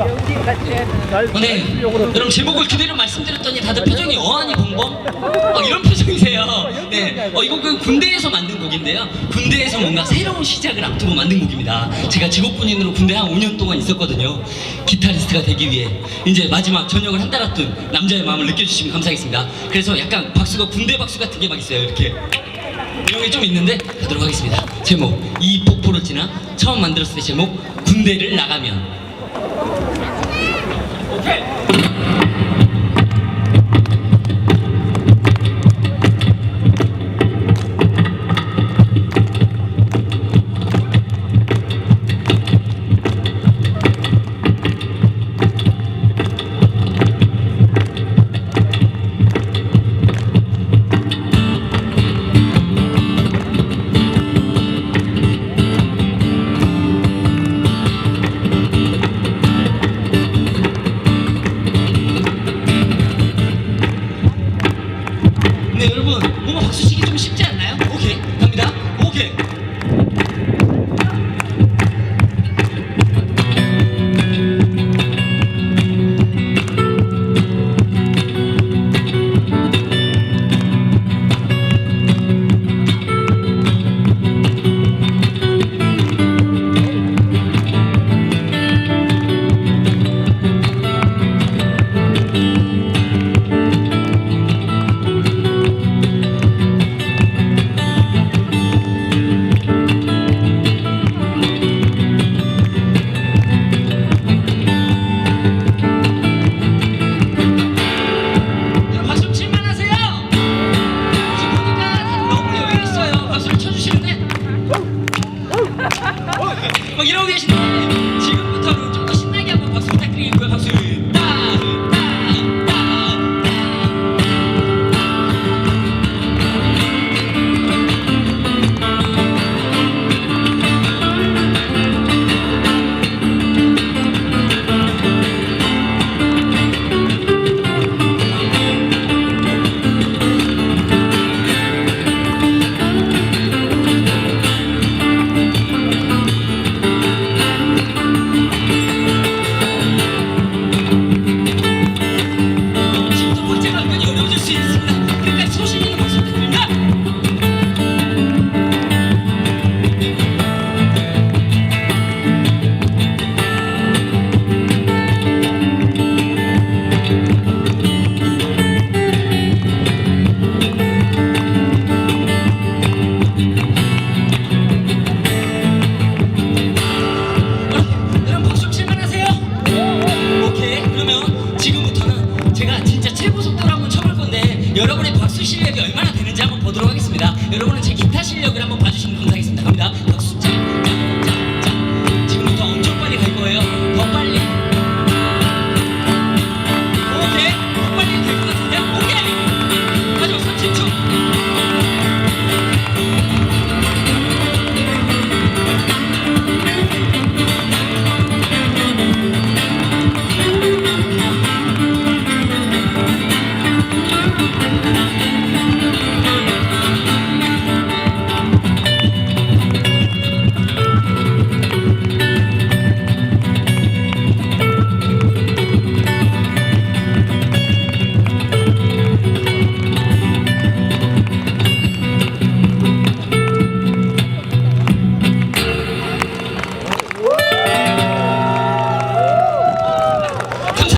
어, 네. 여러분 제목을 그대로 말씀드렸더니 다들 표정이 어안이 벙벙? 어, 이런 표정이세요. 네. 어, 이거 그 군대에서 만든 곡인데요. 군대에서 뭔가 새로운 시작을 앞두고 만든 곡입니다. 제가 직업군인으로 군대 한 5년 동안 있었거든요. 기타리스트가 되기 위해 이제 마지막 전역을 한 달 앞둔 남자의 마음을 느껴주시면 감사하겠습니다. 그래서 약간 박수가 군대 박수 같은 게 막 있어요. 이렇게. 이런 게 좀 있는데 가도록 하겠습니다. 제목 이 폭포를 지나 처음 만들었을 때 제목 군대를 나가면. 오케이. 막 이러고 계신데